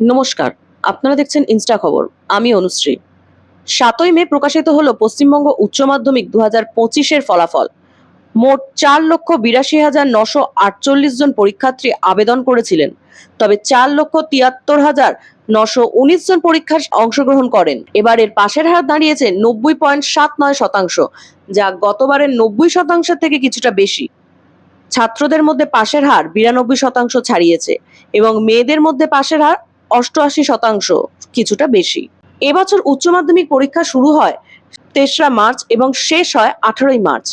নমস্কার, আপনারা দেখছেন ইনস্টা খবর, আমি অনুশ্রী। সাতই মে প্রকাশিত হলো পশ্চিমবঙ্গ উচ্চ মাধ্যমিক দু হাজার পঁচিশের ফলাফল। মোট চার লক্ষ বিরাশি হাজার নশো আটচল্লিশ জন পরীক্ষার্থী আবেদন করেছিলেন, তবে চার লক্ষ তিয়াত্তর হাজার নশো উনিশ জন পরীক্ষার অংশগ্রহণ করেন। এবারের পাশের হার দাঁড়িয়েছে নব্বই পয়েন্ট সাত নয় শতাংশ, যা গতবারের নব্বই শতাংশের থেকে কিছুটা বেশি। ছাত্রদের মধ্যে পাশের হার বিরানব্বই শতাংশ ছাড়িয়েছে এবং মেয়েদের মধ্যে পাশের হার অষ্টআশি শতাংশ, কিছুটা বেশি। এবছর উচ্চ মাধ্যমিক পরীক্ষা শুরু হয় তেসরা মার্চ এবং শেষ হয় আঠারোই মার্চ।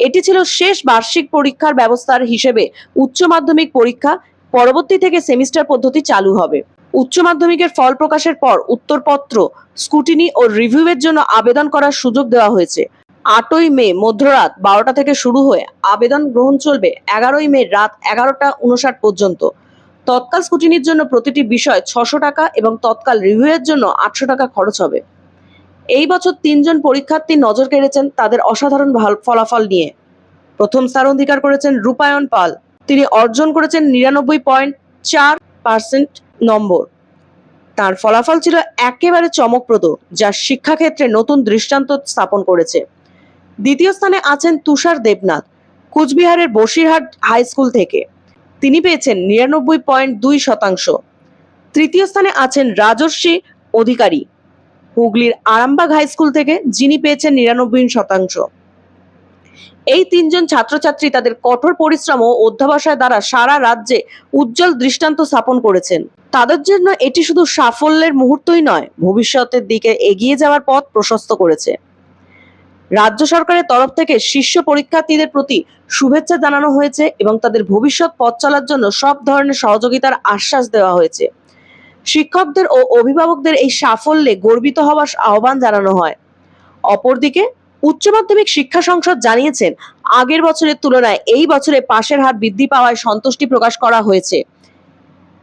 এটি ছিল শেষ বার্ষিক পরীক্ষার ব্যবস্থার হিসেবে উচ্চ মাধ্যমিক পরীক্ষা পরবর্তী থেকে সেমিস্টার পদ্ধতি চালু হবে। উচ্চ মাধ্যমিকের ফল প্রকাশের পর উত্তরপত্র, স্কুটিনি ও রিভিউয়ের জন্য আবেদন করার সুযোগ দেওয়া হয়েছে। আটই মে, মধ্যরাত বারোটা থেকে শুরু হয়ে আবেদন গ্রহণ চলবে এগারোই মে রাত এগারোটা উনষাট পর্যন্ত। তৎকাল স্কুটিনির জন্য প্রতিটি বিষয় ছশো টাকা এবং তৎকাল রিভিউয়ের জন্য আটশো টাকা খরচ হবে। এই বছর তিনজন পরীক্ষার্থী নজর কেড়েছেন তাদের অসাধারণ ফলাফল নিয়ে। প্রথম স্থান অধিকার করেছেন রূপায়ণ পাল। তিনি অর্জন করেছেন নিরানব্বই পয়েন্ট চার পার্সেন্ট নম্বর। তার ফলাফল ছিল একেবারে চমকপ্রদ, যা শিক্ষাক্ষেত্রে নতুন দৃষ্টান্ত স্থাপন করেছে। দ্বিতীয় স্থানে আছেন তুষার দেবনাথ, কুচবিহারের বসিরহাট হাই স্কুল থেকে। তিনি পেয়েছেন নিরানব্বই পয়েন্ট দুই শতাংশ। তৃতীয় স্থানে আছেন রাজস্বী অধিকারী। হুগলির আরামবাগ হাই স্কুল থেকে যিনি পেয়েছেন নিরানব্বই শতাংশ। এই তিনজন ছাত্রছাত্রী তাদের কঠোর পরিশ্রম ও অধ্যাবসায় দ্বারা সারা রাজ্যে উজ্জ্বল দৃষ্টান্ত স্থাপন করেছেন। তাদের জন্য এটি শুধু সাফল্যের মুহূর্তই নয়, ভবিষ্যতের দিকে এগিয়ে যাওয়ার পথ প্রশস্ত করেছে। রাজ্য সরকারের তরফ থেকে শীর্ষ পরীক্ষার্থীদের প্রতি শুভেচ্ছা জানানো হয়েছে এবং তাদের ভবিষ্যৎ পথ চলার জন্য সব ধরনের সহযোগিতার আশ্বাস দেওয়া হয়েছে। শিক্ষকদের ও অভিভাবকদের এই সাফল্যে গর্বিত হওয়ার আহ্বান জানানো হয়। অপরদিকে, উচ্চ মাধ্যমিক শিক্ষা সংসদ জানিয়েছেন, আগের বছরের তুলনায় এই বছরে পাশের হার বৃদ্ধি পাওয়ায় সন্তুষ্টি প্রকাশ করা হয়েছে।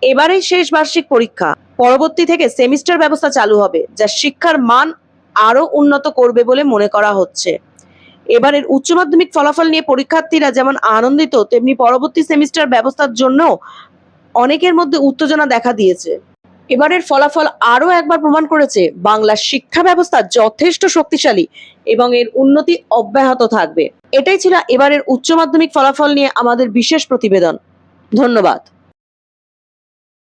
এবারেই শেষ বার্ষিক পরীক্ষা, পরবর্তী থেকে সেমিস্টার ব্যবস্থা চালু হবে, যা শিক্ষার মান আরও উন্নত করবে বলে মনে করা হচ্ছে। এবারের উচ্চ মাধ্যমিক ফলাফল নিয়ে পরীক্ষার্থীরা যেমন আনন্দিত, তেমনি পরবর্তী সেমিস্টার ব্যবস্থার জন্য অনেকের মধ্যে উত্তেজনা দেখা দিয়েছে। এবারের ফলাফল আরও একবার প্রমাণ করেছে বাংলার শিক্ষা ব্যবস্থা যথেষ্ট শক্তিশালী এবং এর উন্নতি অব্যাহত থাকবে। এটাই ছিল এবারের উচ্চ মাধ্যমিক ফলাফল নিয়ে আমাদের বিশেষ প্রতিবেদন। ধন্যবাদ।